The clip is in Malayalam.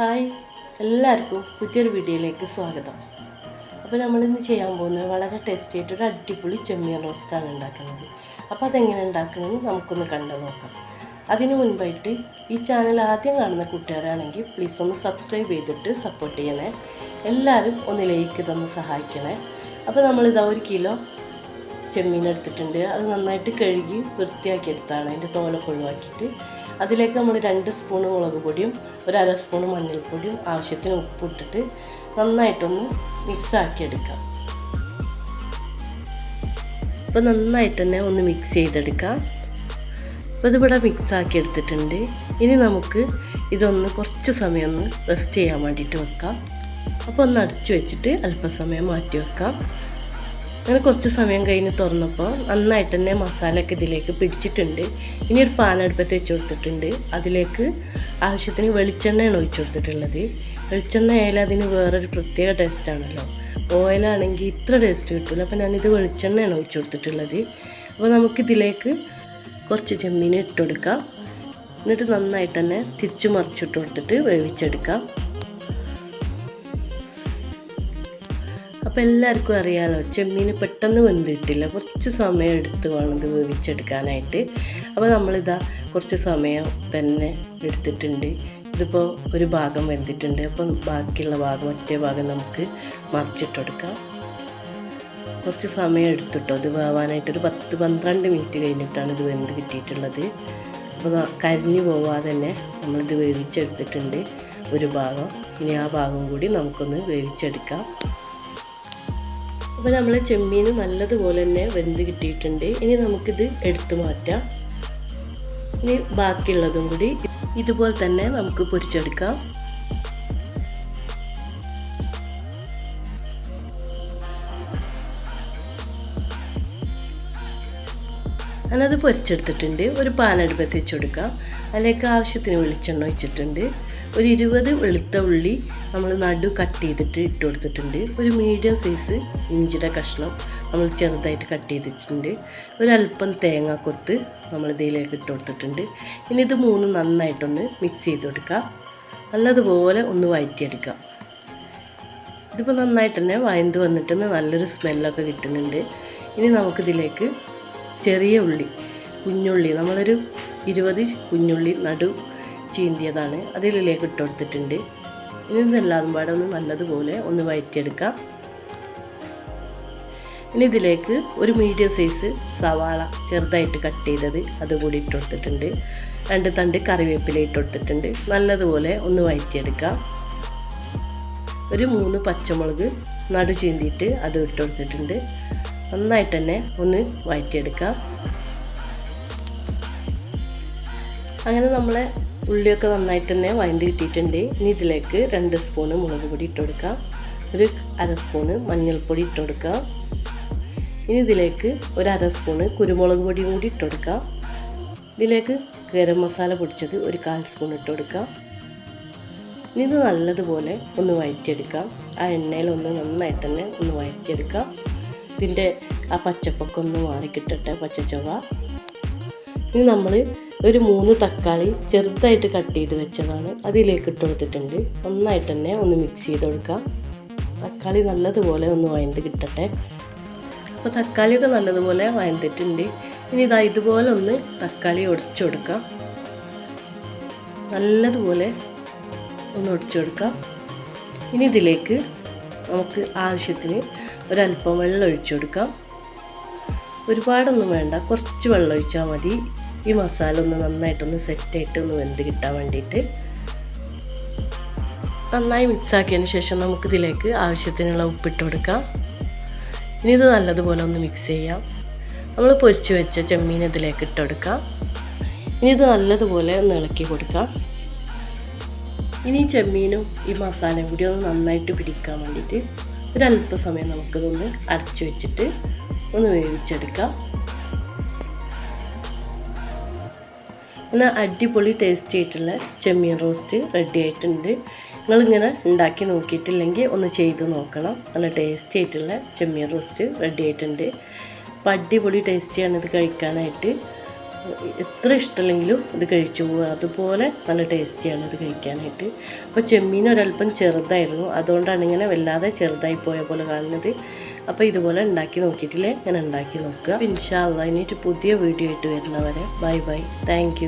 ഹായ് എല്ലാവർക്കും പുതിയൊരു വീഡിയോയിലേക്ക് സ്വാഗതം. അപ്പോൾ നമ്മളിന്ന് ചെയ്യാൻ പോകുന്നത് വളരെ ടേസ്റ്റി ആയിട്ട് ഒരു അടിപൊളി ചെമ്മീൻ റോസ്റ്റാണ് ഉണ്ടാക്കുന്നത്. അപ്പോൾ അതെങ്ങനെ ഉണ്ടാക്കണമെന്ന് നമുക്കൊന്ന് കണ്ടു നോക്കാം. അതിനു മുൻപായിട്ട് ഈ ചാനൽ ആദ്യം കാണുന്ന കൂട്ടുകാരാണെങ്കിൽ പ്ലീസ് ഒന്ന് സബ്സ്ക്രൈബ് ചെയ്തിട്ട് സപ്പോർട്ട് ചെയ്യണേ. എല്ലാവരും ഒന്ന് ലൈക്ക് തന്ന് സഹായിക്കണേ. അപ്പോൾ നമ്മളിതാ ഒരു കിലോ ചെമ്മീൻ എടുത്തിട്ടുണ്ട്. അത് നന്നായിട്ട് കഴുകി വൃത്തിയാക്കി എടുത്താണ്. അതിന്റെ തോലൊക്കെ ഒഴിവാക്കിയിട്ട് അതിലേക്ക് നമ്മൾ രണ്ട് സ്പൂൺ മുളക് പൊടിയും ഒരു അര സ്പൂൺ മഞ്ഞൾപ്പൊടിയും ആവശ്യത്തിന് ഉപ്പിട്ടിട്ട് നന്നായിട്ടൊന്ന് മിക്സ് ആക്കി എടുക്കാം. അപ്പോൾ നന്നായിട്ട് തന്നെ ഒന്ന് മിക്സ് ചെയ്തെടുക്കാം. അപ്പോൾ ഇതിവിടെ മിക്സ് ആക്കി എടുത്തിട്ടുണ്ട്. ഇനി നമുക്ക് ഇതൊന്ന് കുറച്ച് സമയം ഒന്ന് റെസ്റ്റ് ചെയ്യാൻ വേണ്ടിയിട്ട് വെക്കാം. അപ്പോൾ ഒന്ന് അടച്ചു വെച്ചിട്ട് അല്പസമയം മാറ്റി വെക്കാം. അങ്ങനെ കുറച്ച് സമയം കഴിഞ്ഞ് തുറന്നപ്പോൾ നന്നായിട്ട് തന്നെ മസാലയൊക്കെ ഇതിലേക്ക് പിടിച്ചിട്ടുണ്ട്. ഇനി ഒരു പാനടുപ്പത്ത് വെച്ച് കൊടുത്തിട്ടുണ്ട്. അതിലേക്ക് ആവശ്യത്തിന് വെളിച്ചെണ്ണയാണ് ഒഴിച്ചു കൊടുത്തിട്ടുള്ളത്. വെളിച്ചെണ്ണ ആയാലും അതിന് വേറൊരു പ്രത്യേക ടേസ്റ്റാണല്ലോ ഓയിലാണെങ്കിൽ ഇത്ര ടേസ്റ്റ് കിട്ടില്ല അപ്പോൾ ഞാനിത് വെളിച്ചെണ്ണയാണ് ഒഴിച്ചു കൊടുത്തിട്ടുള്ളത്. അപ്പോൾ നമുക്കിതിലേക്ക് കുറച്ച് ചെമ്മീൻ ഇട്ട് കൊടുക്കാം. എന്നിട്ട് നന്നായിട്ട് തന്നെ തിരിച്ചു മറിച്ചിട്ട് കൊടുത്തിട്ട് വേവിച്ചെടുക്കാം. അപ്പോൾ എല്ലാവർക്കും അറിയാമല്ലോ ചെമ്മീൻ പെട്ടെന്ന് വെന്തിട്ടില്ല. കുറച്ച് സമയം എടുത്ത് വേണം ഇത് വേവിച്ചെടുക്കാനായിട്ട്. അപ്പോൾ നമ്മളിതാ കുറച്ച് സമയം തന്നെ എടുത്തിട്ടുണ്ട്. ഇതിപ്പോൾ ഒരു ഭാഗം വെന്തിട്ടുണ്ട്. അപ്പം ബാക്കിയുള്ള ഭാഗം മറ്റേ ഭാഗം നമുക്ക് മറിച്ചിട്ടെടുക്കാം. കുറച്ച് സമയം എടുത്തിട്ടോ. ഇത് വേവാനായിട്ട് ഒരു പത്ത് പന്ത്രണ്ട് മിനിറ്റ് കഴിഞ്ഞിട്ടാണ് ഇത് വെന്ത് കിട്ടിയിട്ടുള്ളത്. അപ്പോൾ കരിഞ്ഞു പോവാതെ തന്നെ നമ്മളിത് വേവിച്ചെടുത്തിട്ടുണ്ട് ഒരു ഭാഗം. ഇനി ആ ഭാഗം കൂടി നമുക്കൊന്ന് വേവിച്ചെടുക്കാം. അപ്പോൾ നമ്മൾ ചെമ്മീൻ നല്ലതുപോലെ തന്നെ വെന്ത് കിട്ടിയിട്ടുണ്ട്. ഇനി നമുക്കിത് എടുത്തു മാറ്റാം. ഇനി ബാക്കിയുള്ളതും കൂടി ഇതുപോലെ തന്നെ നമുക്ക് പൊരിച്ചെടുക്കാം. ഞാനത് പൊരിച്ചെടുത്തിട്ടുണ്ട്. ഒരു പാനടുപ്പത്ത് വെച്ച് കൊടുക്കാം. അതിലേക്ക് ആവശ്യത്തിന് വെളിച്ചെണ്ണ ഒഴിച്ചിട്ടുണ്ട്. ഒരു ഇരുപത് വെളുത്ത ഉള്ളി നമ്മൾ നടു കട്ട് ചെയ്തിട്ട് ഇട്ട് കൊടുത്തിട്ടുണ്ട്. ഒരു മീഡിയം സൈസ് ഇഞ്ചിയുടെ കഷ്ണം നമ്മൾ ചെറുതായിട്ട് കട്ട് ചെയ്തിട്ടുണ്ട്. ഒരല്പം തേങ്ങ കൊത്ത് നമ്മൾ ഇതിലേക്ക് ഇട്ട് കൊടുത്തിട്ടുണ്ട്. ഇനി ഇത് മൂന്ന് നന്നായിട്ടൊന്ന് മിക്സ് ചെയ്ത് കൊടുക്കാം നല്ലതുപോലെ ഒന്ന് വഴറ്റിയെടുക്കാം ഇതിപ്പോൾ നന്നായിട്ട് തന്നെ വയന്ത് വന്നിട്ട് നല്ലൊരു സ്മെല്ലൊക്കെ കിട്ടുന്നുണ്ട്. ഇനി നമുക്കിതിലേക്ക് ചെറിയ ഉള്ളി കുഞ്ഞുള്ളി നമ്മളൊരു ഇരുപത് കുഞ്ഞുള്ളി നടു ചീന്തിയതാണ്. അതിലേക്ക് ഇട്ട് കൊടുത്തിട്ടുണ്ട്. ഇനി ഇതെല്ലാം പാടെ ഒന്ന് നല്ലതുപോലെ ഒന്ന് വയറ്റിയെടുക്കാം. ഇനി ഇതിലേക്ക് ഒരു മീഡിയം സൈസ് സവാള ചെറുതായിട്ട് കട്ട് ചെയ്തത് അതുകൂടി ഇട്ട് കൊടുത്തിട്ടുണ്ട്. രണ്ട് തണ്ട് കറിവേപ്പില ഇട്ട് കൊടുത്തിട്ടുണ്ട്. നല്ലതുപോലെ ഒന്ന് വയറ്റിയെടുക്കാം. ഒരു മൂന്ന് പച്ചമുളക് നടു ചീന്തിയിട്ട് അത് ഇട്ട് കൊടുത്തിട്ടുണ്ട്. നന്നായിട്ട് തന്നെ ഒന്ന് വയറ്റിയെടുക്കാം. അങ്ങനെ നമ്മളെ ഉള്ളിയൊക്കെ നന്നായിട്ട് തന്നെ വഴണ്ടി കിട്ടിയിട്ടുണ്ട്. ഇനി ഇതിലേക്ക് രണ്ട് സ്പൂണ് മുളക് പൊടി ഇട്ട് കൊടുക്കാം. ഒരു അര സ്പൂണ് മഞ്ഞൾപ്പൊടി ഇട്ട് കൊടുക്കാം. ഇനി ഇതിലേക്ക് ഒരു അര സ്പൂണ് കുരുമുളക് പൊടിയും കൂടി ഇട്ട് കൊടുക്കാം. ഇതിലേക്ക് ഗരം മസാല പൊടിച്ചത് ഒരു കാൽ സ്പൂൺ ഇട്ട് കൊടുക്കാം. ഇനി ഇത് നല്ലതുപോലെ ഒന്ന് വഴറ്റിയെടുക്കാം ആ എണ്ണയിലൊന്ന് നന്നായിട്ട് തന്നെ ഒന്ന് വഴറ്റിയെടുക്കാം ഇതിന്റെ ആ പച്ചപ്പൊക്കെ ഒന്ന് മാറിക്കിട്ടട്ടെ പച്ചച്ചവ ഇനി നമ്മൾ ഒരു മൂന്ന് തക്കാളി ചെറുതായിട്ട് കട്ട് ചെയ്ത് വെച്ചതാണ്. അതിലേക്ക് ഇട്ട് കൊടുത്തിട്ടുണ്ട്. നന്നായിട്ട് തന്നെ ഒന്ന് മിക്സ് ചെയ്ത് കൊടുക്കാം. തക്കാളി നല്ലതുപോലെ ഒന്ന് വയന്ത് കിട്ടട്ടെ. അപ്പോൾ തക്കാളിയൊക്കെ നല്ലതുപോലെ വയന്തിട്ടുണ്ട്. ഇനി ഇതാ ഇതുപോലെ ഒന്ന് തക്കാളി ഒടിച്ചു കൊടുക്കാം. നല്ലതുപോലെ ഒന്ന് ഒടിച്ചു കൊടുക്കാം. ഇനി ഇതിലേക്ക് നമുക്ക് ആവശ്യത്തിന് ഒരല്പം വെള്ളം ഒഴിച്ചു കൊടുക്കാം. ഒരുപാടൊന്നും വേണ്ട. കുറച്ച് വെള്ളം ഒഴിച്ചാൽ മതി. ഈ മസാല ഒന്ന് നന്നായിട്ടൊന്ന് സെറ്റായിട്ട് ഒന്ന് വെന്ത് കിട്ടാൻ വേണ്ടിയിട്ട് നന്നായി മിക്സ് ആക്കിയതിന് ശേഷം നമുക്കിതിലേക്ക് ആവശ്യത്തിനുള്ള ഉപ്പിട്ട് കൊടുക്കാം. ഇനി ഇത് നല്ലതുപോലെ ഒന്ന് മിക്സ് ചെയ്യാം. നമ്മൾ പൊരിച്ച് വെച്ച ചെമ്മീൻ ഇതിലേക്ക് ഇട്ട് കൊടുക്കാം. ഇനി ഇത് നല്ലതുപോലെ ഒന്ന് ഇളക്കി കൊടുക്കാം. ഇനി ചെമ്മീനും ഈ മസാലയും കൂടി ഒന്ന് നന്നായിട്ട് പിടിക്കാൻ വേണ്ടിയിട്ട് ഒരല്പസമയം നമുക്കിതൊന്ന് അരച്ച് വെച്ചിട്ട് ഒന്ന് വേവിച്ചെടുക്കാം. എന്നാൽ അടിപൊളി ടേസ്റ്റ് ആയിട്ടുള്ള ചെമ്മീൻ റോസ്റ്റ് റെഡി ആയിട്ടുണ്ട്. നിങ്ങളിങ്ങനെ ഉണ്ടാക്കി നോക്കിയിട്ടില്ലെങ്കിൽ ഒന്ന് ചെയ്ത് നോക്കണം. നല്ല ടേസ്റ്റി ആയിട്ടുള്ള ചെമ്മീൻ റോസ്റ്റ് റെഡി ആയിട്ടുണ്ട്. അപ്പോൾ അടിപൊളി ടേസ്റ്റിയാണ് ഇത് കഴിക്കാനായിട്ട്. എത്ര ഇഷ്ടമല്ലെങ്കിലും ഇത് കഴിച്ചു പോകുക അതുപോലെ നല്ല ടേസ്റ്റിയാണ് ഇത് കഴിക്കാനായിട്ട്. അപ്പോൾ ചെമ്മീൻ ഒരല്പം ചെറുതായിരുന്നു. അതുകൊണ്ടാണ് ഇങ്ങനെ വല്ലാതെ ചെറുതായി പോയ പോലെ കാണുന്നത്. അപ്പോൾ ഇതുപോലെ ഉണ്ടാക്കി നോക്കിയിട്ടില്ലേ? ഞാൻ ഉണ്ടാക്കി നോക്കുക. ഇൻഷാല്ല ഇനി ഇനിയിട്ട് പുതിയ വീഡിയോ ആയിട്ട് വരുന്നവരെ. Bye bye. താങ്ക്